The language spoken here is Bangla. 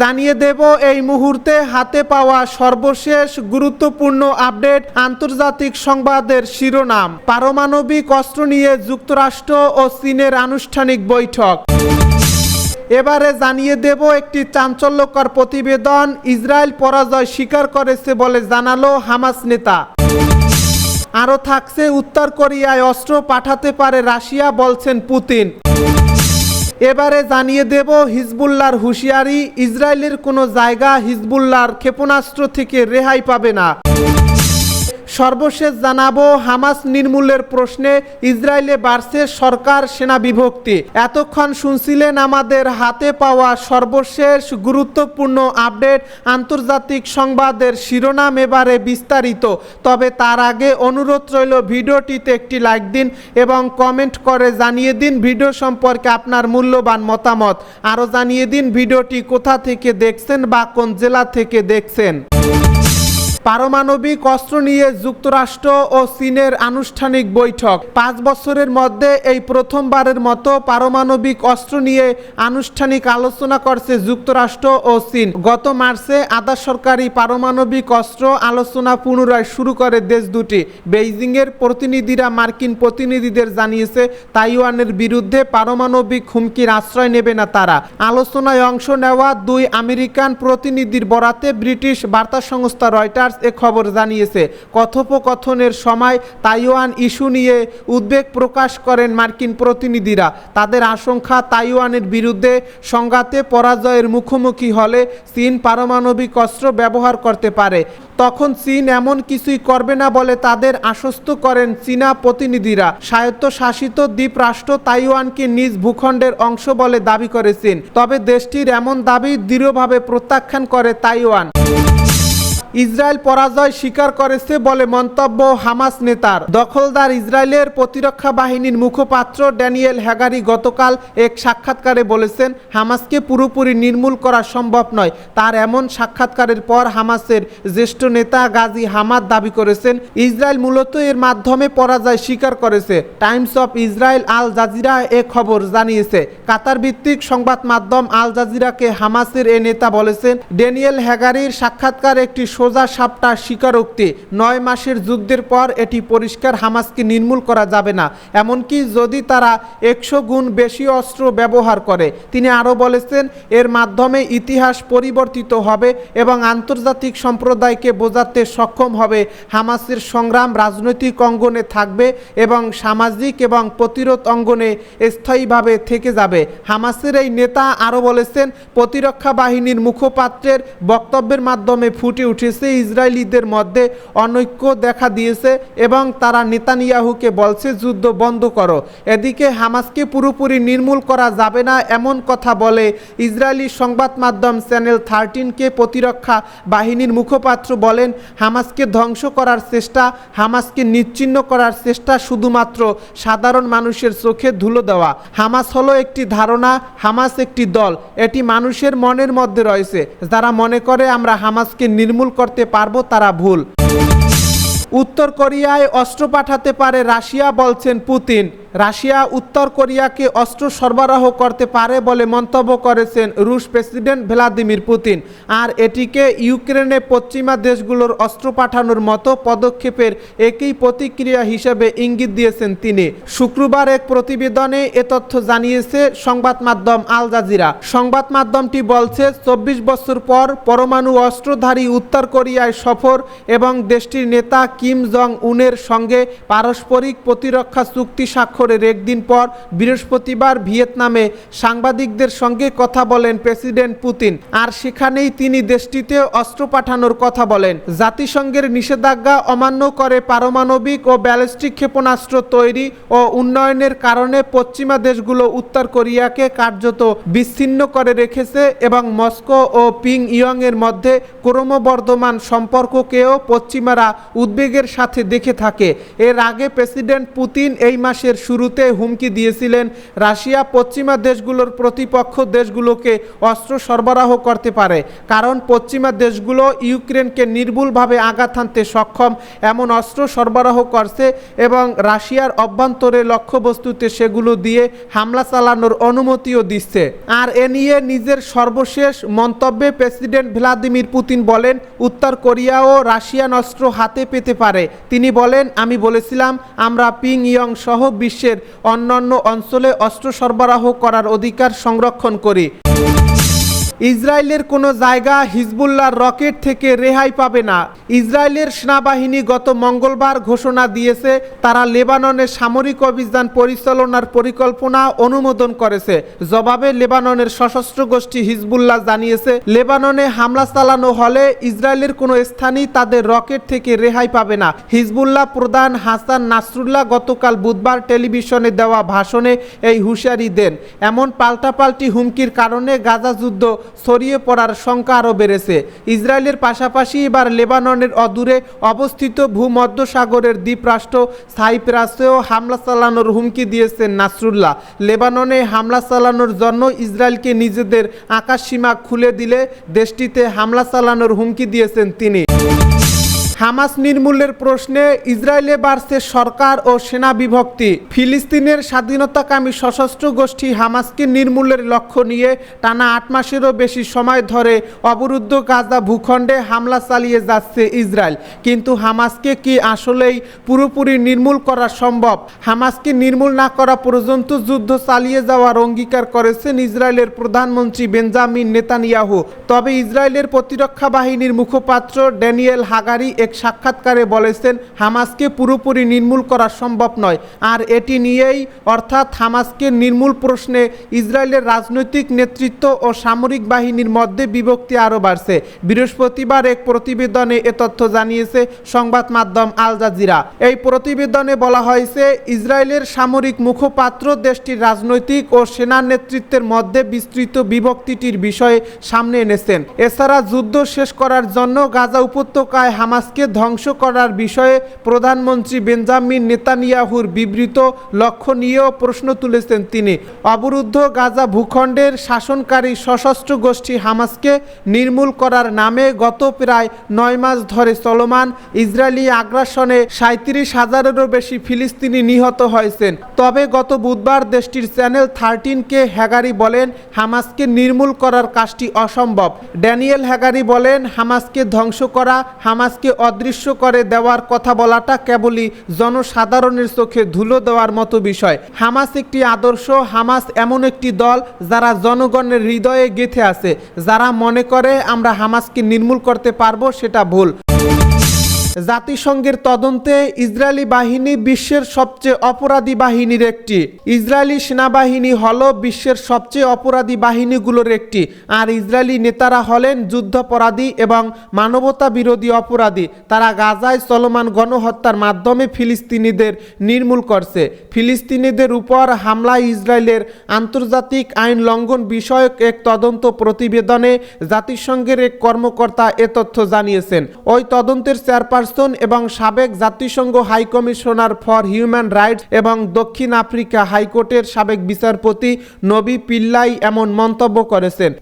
জানিয়ে দেব, এই মুহূর্তে হাতে পাওয়া সর্বশেষ গুরুত্বপূর্ণ আপডেট আন্তর্জাতিক সংবাদের শিরোনাম, পারমাণবিক অস্ত্র নিয়ে যুক্তরাষ্ট্র ও চীনের আনুষ্ঠানিক বৈঠক। এবারে জানিয়ে দেব, একটি চাঞ্চল্যকর প্রতিবেদন ইসরায়েল পরাজয় স্বীকার করেছে বলে জানালো হামাস নেতা। আরও থাকছে, উত্তর কোরিয়ায় অস্ত্র পাঠাতে পারে রাশিয়া, বলছেন পুতিন। এবারে জানিয়ে দেব হিজবুল্লার হুঁশিয়ারি ইসরায়েলের কোনো জায়গা হিজবুল্লার ক্ষেপণাস্ত্র থেকে রেহাই পাবে না। সর্বশেষ জানাব হামাস নির্মূলের প্রশ্নে ইসরায়েলে বাড়ছে সরকার সেনা বিভক্তি। এতক্ষণ শুনছিলেন আমাদের হাতে পাওয়া সর্বশেষ গুরুত্বপূর্ণ আপডেট আন্তর্জাতিক সংবাদের শিরোনাম এবারে বিস্তারিত। তবে তার আগে অনুরোধ রইল ভিডিওটিতে একটি লাইক দিন এবং কমেন্ট করে জানিয়ে দিন ভিডিও সম্পর্কে আপনার মূল্যবান মতামত। আরও জানিয়ে দিন ভিডিওটি কোথা থেকে দেখছেন বা কোন জেলা থেকে দেখছেন। পারমাণবিক অস্ত্র নিয়ে যুক্তরাষ্ট্র ও চীনের আনুষ্ঠানিক বৈঠক। পাঁচ বছরের মধ্যে এই প্রথমবারের মতো পারমাণবিক অস্ত্র নিয়ে আনুষ্ঠানিক আলোচনা করছে যুক্তরাষ্ট্র ও চীন। গত মার্চে আধা সরকারি পারমাণবিক অস্ত্র আলোচনা পুনরায় শুরু করে দেশ দুটি। বেইজিংয়ের প্রতিনিধিরা মার্কিন প্রতিনিধিদের জানিয়েছে, তাইওয়ানের বিরুদ্ধে পারমাণবিক হুমকির আশ্রয় নেবে না তারা। আলোচনায় অংশ নেওয়া দুই আমেরিকান প্রতিনিধির বরাতে ব্রিটিশ বার্তা সংস্থা রয়টার্স এ খবর জানিয়েছে। কথোপকথনের সময় তাইওয়ান ইস্যু নিয়ে উদ্বেগ প্রকাশ করেন মার্কিন প্রতিনিধিরা। তাদের আশঙ্কা, তাইওয়ানের বিরুদ্ধে সংঘাতে পরাজয়ের মুখোমুখি হলে চীন পারমাণবিক অস্ত্র ব্যবহার করতে পারে। তখন চীন এমন কিছুই করবে না বলে তাদের আশ্বস্ত করেন চীনা প্রতিনিধিরা। স্বায়ত্তশাসিত দ্বীপ রাষ্ট্র তাইওয়ানকে নিজ ভূখণ্ডের অংশ বলে দাবি করেছেন তবে দেশটির এমন দাবি দৃঢ়ভাবে প্রত্যাখ্যান করে তাইওয়ান। ইসরায়েল পরাজয় স্বীকার করেছে বলে মন্তব্য হামাস নেতার। দখলদার ইসরায়েলের প্রতিরক্ষা বাহিনীর মুখপাত্র ড্যানিয়েল হ্যাগারি গতকাল এক সাক্ষাৎকারে বলেছেন, হামাসকে পুরোপুরি নির্মূল করা সম্ভব নয়। তার এমন সাক্ষাৎকারের পর হামাসের জ্যেষ্ঠ নেতা গাজী হামাদ দাবি করেছেন, ইসরায়েল মূলত এর মাধ্যমে পরাজয় স্বীকার করেছে। Times of Israel Al Jazeera এ খবর জানিয়েছে। কাতার ভিত্তিক সংবাদ মাধ্যম আল জাজিরাকে হামাসের এ নেতা বলেছেন, ড্যানিয়েল হ্যাগারির সাক্ষাৎকার একটি সোজা সাপটা স্বীকারোক্তি। নয় মাসের যুদ্ধের পর এটি পরিষ্কার হামাসকে নির্মূল করা যাবে না। এমনকি যদি তারা একশো গুণ বেশি অস্ত্র ব্যবহার করে, তিনি আরও বলেছেন, এর মাধ্যমে ইতিহাস পরিবর্তিত হবে এবং আন্তর্জাতিক সম্প্রদায়কে বোঝাতে সক্ষম হবে। হামাসের সংগ্রাম রাজনৈতিক অঙ্গনে থাকবে এবং সামাজিক এবং প্রতিরোধ অঙ্গনে স্থায়ীভাবে থেকে যাবে। হামাসের এই নেতা আরও বলেছেন, প্রতিরক্ষা বাহিনীর মুখপাত্রের বক্তব্যের মাধ্যমে ফুটে উঠেছে ইসরায়েলিদের মধ্যে অনৈক্য দেখা দিয়েছে এবং তারা নেতানিয়াহুকে বলছে, যুদ্ধ বন্ধ করো। এদিকে হামাসকে পুরোপুরি নির্মূল করা যাবে না, এমন কথা বলে ইসরায়েলি সংবাদ মাধ্যম চ্যানেল থার্টিনকে প্রতিরক্ষা বাহিনীর মুখপাত্র বলেন, হামাসকে ধ্বংস করার চেষ্টা, হামাসকে নিচ্ছিন্ন করার চেষ্টা শুধুমাত্র সাধারণ মানুষের চোখে ধুলো দেওয়া। হামাস হলো একটি ধারণা, হামাস একটি দল। এটি মানুষের মনের মধ্যে রয়েছে। যারা মনে করে আমরা হামাসকে নির্মূল করতে পারব তারা ভুল। উত্তর কোরিয়ায় অস্ত্র পাঠাতে পারে রাশিয়া বলছেন পুতিন। রাশিয়া উত্তর কোরিয়াকে অস্ত্র সরবরাহ করতে পারে বলে মন্তব্য করেছেন রুশ প্রেসিডেন্ট ভ্লাদিমির পুতিন। আর এটিকে ইউক্রেনে পশ্চিমা দেশগুলোর অস্ত্র পাঠানোর মতো পদক্ষেপের একই প্রতিক্রিয়া হিসেবে ইঙ্গিত দিয়েছেন তিনি। শুক্রবার এক প্রতিবেদনে এ তথ্য জানিয়েছে সংবাদ মাধ্যম আল জাজিরা। সংবাদ মাধ্যমটি বলছে, চব্বিশ বছর পর পরমাণু অস্ত্রধারী উত্তর কোরিয়ায় সফর এবং দেশটির নেতা কিম জং উনের সঙ্গে পারস্পরিক প্রতিরক্ষা চুক্তি স্বাক্ষরের একদিন পর বৃহস্পতিবার ভিয়েতনামে সাংবাদিকদের সঙ্গে কথা বলেন প্রেসিডেন্ট পুতিন। আর সেখানেই তিনি দেশটিতে অস্ত্র পাঠানোর কথা বলেন। জাতিসংঘের নিষেধাজ্ঞা অমান্য করে পারমাণবিক ও ব্যালিস্টিক ক্ষেপণাস্ত্র তৈরি ও উন্নয়নের কারণে পশ্চিমা দেশগুলো উত্তর কোরিয়াকে কার্যত বিচ্ছিন্ন করে রেখেছে এবং মস্কো ও পিং ইয়ং এর মধ্যে ক্রমবর্ধমান সম্পর্ককেও পশ্চিমারা উদ্বেগের সাথে দেখে থাকে। এর আগে প্রেসিডেন্ট পুতিন এই মাসের শুরুতে হুমকি দিয়েছিলেন রাশিয়া পশ্চিমা দেশগুলোর প্রতিপক্ষ দেশগুলোকে অস্ত্র সরবরাহ করতে পারে, কারণ পশ্চিমা দেশগুলো ইউক্রেনকে নির্ভুলভাবে আঘাত হানতে সক্ষম। এমন অস্ত্র সরবরাহ করছে এবং রাশিয়ার অভ্যন্তরে লক্ষ্যবস্তুতে সেগুলো দিয়ে হামলা চালানোর অনুমতিও দিচ্ছে। আর এ নিয়ে নিজের সর্বশেষ মন্তব্যে প্রেসিডেন্ট ভ্লাদিমির পুতিন বলেন, উত্তর কোরিয়াও রাশিয়ান অস্ত্র হাতে পেতে পারে। তিনি বলেন, আমি বলেছিলাম, আমরা পিং ইয়ং সহ বিশ্বের অন্যান্য অঞ্চলে অস্ত্র সরবরাহ করার অধিকার সংরক্ষণ করি। ইসরায়েলের কোনো জায়গা হিজবুল্লাহর রকেট থেকে রেহাই পাবে না। ইসরায়েলের সেনাবাহিনী গত মঙ্গলবার ঘোষণা দিয়েছে, তারা লেবাননে সামরিক অভিযান পরিচালনার পরিকল্পনা অনুমোদন করেছে। জবাবে লেবাননের সশস্ত্র গোষ্ঠী হিজবুল্লাহ জানিয়েছে, লেবাননে হামলা চালানো হলে ইসরায়েলের কোনো স্থানই তাদের রকেট থেকে রেহাই পাবে না। হিজবুল্লাহ প্রধান হাসান নাসরুল্লাহ গতকাল বুধবার টেলিভিশনে দেওয়া ভাষণে এই হুঁশিয়ারি দেন। এমন পাল্টাপাল্টি হুমকির কারণে গাজা যুদ্ধ ছড়িয়ে পড়ার শঙ্কা আরও বেড়েছে। ইসরায়েলের পাশাপাশি এবার লেবাননের অদূরে অবস্থিত ভূমধ্য সাগরের দ্বীপরাষ্ট্র সাইপ্রাসেও হামলা চালানোর হুমকি দিয়েছেন নাসরুল্লাহ। লেবাননে হামলা চালানোর জন্য ইসরায়েলকে নিজেদের আকাশসীমা খুলে দিলে দেশটিতে হামলা চালানোর হুমকি দিয়েছেন তিনি। হামাস নির্মূলের প্রশ্নে ইসরায়েলে বাড়ছে সরকার ও সেনা বিভক্তি। ফিলিস্তিনের স্বাধীনতাকামী সশস্ত্র গোষ্ঠী হামাসকে নির্মূলের লক্ষ্য নিয়ে টানা আট মাসেরও বেশি সময় ধরে অবরুদ্ধ গাজা ভূখণ্ডে হামলা চালিয়ে যাচ্ছে ইসরায়েল। কিন্তু হামাসকে কি আসলেই পুরোপুরি নির্মূল করা সম্ভব? হামাসকে নির্মূল না করা পর্যন্ত যুদ্ধ চালিয়ে যাওয়ার অঙ্গীকার করেছেন ইসরায়েলের প্রধানমন্ত্রী বেঞ্জামিন নেতানিয়াহু। তবে ইসরায়েলের প্রতিরক্ষা বাহিনীর মুখপাত্র ড্যানিয়েল হাগারি এক সাক্ষাৎকারে বলেছেন, হামাসকে পুরোপুরি নির্মূল করা সম্ভব নয়। আর এটি নিয়েই অর্থাৎ হামাসকে নির্মূল প্রশ্নে ইসরায়েলের রাজনৈতিক নেতৃত্ব ও সামরিক বাহিনীর মধ্যে বিভক্তি আরও বাড়ছে। বৃহস্পতিবার এক প্রতিবেদনে এ তথ্য জানিয়েছে সংবাদ মাধ্যম আল জাজিরা। এই প্রতিবেদনে বলা হয়েছে, ইসরায়েলের সামরিক মুখপাত্র দেশটির রাজনৈতিক ও সেনা নেতৃত্বের মধ্যে বিস্তৃত বিভক্তিটির বিষয়ে সামনে এনেছেন। এছাড়া যুদ্ধ শেষ করার জন্য গাজা উপত্যকায় হামাসকে ধ্বংস করার বিষয়ে প্রধানমন্ত্রী বেঞ্জামিন নেতানিয়াহুর বিবৃত লক্ষ্য নিয়েও প্রশ্ন তুলেছেন তিনি। অবরুদ্ধ গাজা ভূখণ্ডের শাসনকারী সশস্ত্র গোষ্ঠী হামাসকে নির্মূল করার নামে গত প্রায় নয় মাস ধরে চলমান ইসরায়েলি আগ্রাসনে সাঁত্রিশ হাজারেরও বেশি ফিলিস্তিনি নিহত হয়েছেন। তবে গত বুধবার দেশটির চ্যানেল থার্টিনকে হ্যাগারি বলেন, হামাসকে নির্মূল করার কাজটি অসম্ভব। ড্যানিয়েল হ্যাগারি বলেন, হামাসকে ধ্বংস করা, হামাসকে অদৃশ্য করে দেওয়ার কথা বলাটা কেবলই জনসাধারণের চোখে ধুলো দেওয়ার মতো বিষয়। হামাস একটি আদর্শ, হামাস এমন একটি দল যারা জনগণের হৃদয়ে গেঁথে আছে। যারা মনে করে আমরা হামাসকে নির্মূল করতে পারব সেটা ভুল। জাতিসংঘের তদন্তে ইসরায়েলি বাহিনী বিশ্বের সবচেয়ে অপরাধী বাহিনীর একটি। ইসরায়েলি সেনাবাহিনী হল বিশ্বের সবচেয়ে অপরাধী বাহিনীগুলোর একটি। আর ইসরায়েলি নেতারা হলেন যুদ্ধাপরাধী এবং মানবতা বিরোধী অপরাধী। তারা গাজায় চলমান গণহত্যার মাধ্যমে ফিলিস্তিনিদের নির্মূল করছে। ফিলিস্তিনিদের উপর হামলায় ইসরায়েলের আন্তর্জাতিক আইন লঙ্ঘন বিষয়ক এক তদন্ত প্রতিবেদনে জাতিসংঘের এক কর্মকর্তা এ তথ্য জানিয়েছেন। ওই তদন্তের চেয়ারপারসন এবং সাবেক জাতিসংঘ high commissioner for human rights এবং দক্ষিণ আফ্রিকা হাইকোর্টের সাবেক বিচারপতি নবী পিল্লাই এমন মন্তব্য করেছেন।